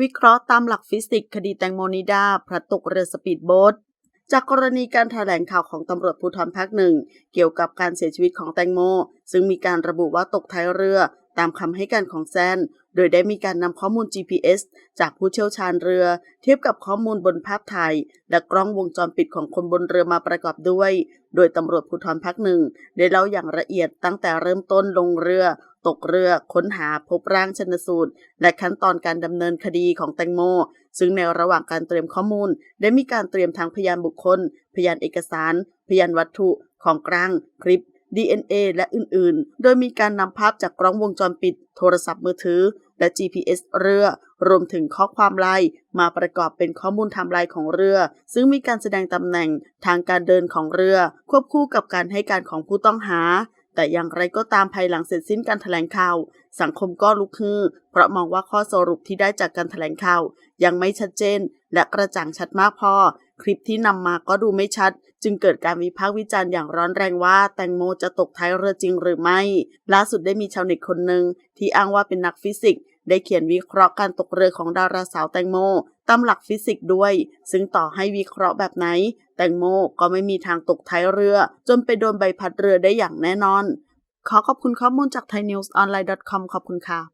วิเคราะห์ตามหลักฟิสิกส์คดีแตงโมนิดาพระตกเรือสปีดโบ๊ทจากกรณีการแถลงข่าวของตำรวจภูธรภาคหนึ่ง เกี่ยวกับการเสียชีวิตของแตงโม ซึ่งมีการระบุว่าตกท้ายเรือ ตามคำให้การของแซน โดยได้มีการนำข้อมูล GPS จากผู้เชี่ยวชาญเรือ เทียบกับข้อมูลบนภาพถ่ายและกล้องวงจรปิดของคนบนเรือมาประกอบด้วย โดยตำรวจภูธรภาคหนึ่งได้เล่าอย่างละเอียดตั้งแต่เริ่มต้นลงเรือ ตกเรือ ค้นหาพบร่างชนสูตร และขั้นตอนการดำเนินคดีของแตงโม ซึ่งในระหว่างการเตรียมข้อมูล ได้มีการเตรียมทั้งพยานบุคคล พยานเอกสาร พยานวัตถุ ของกลาง คลิป DNA และอื่นๆ โดยมีการนำภาพจากกล้องวงจรปิด โทรศัพท์มือถือ และ GPS เรือ รวมถึงข้อความไลน์มาประกอบเป็นข้อมูลไทม์ไลน์ของเรือ ซึ่งมีการแสดงตำแหน่งทางการเดินของเรือ ควบคู่กับการให้การของผู้ต้องหา แต่อย่างไรก็ตามภายหลังเสร็จสิ้นการแถลงข่าว สังคมก็ลุกฮือ เพราะมองว่าข้อสรุปที่ได้จากการแถลงข่าวยังไม่ชัดเจน และกระจ่างชัดมากพอ คลิปที่นำมาก็ดูไม่ชัด จึงเกิดการวิพากษ์วิจารณ์อย่างร้อนแรงว่าแตงโมจะตกท้ายเรือจริงหรือไม่ ล่าสุดได้มีชาวเน็ตคนหนึ่งที่อ้างว่าเป็นนักฟิสิกส์ได้เขียนวิเคราะห์การตกเรือของดาราสาวแตงโมตามหลักฟิสิกส์ด้วย ซึ่งต่อให้วิเคราะห์แบบไหน แตงโมก็ไม่มีทางตกท้ายเรือ จนไปโดนใบพัดเรือได้อย่างแน่นอน ขอขอบคุณข้อมูลจาก thainewsonline.com ขอบคุณค่ะ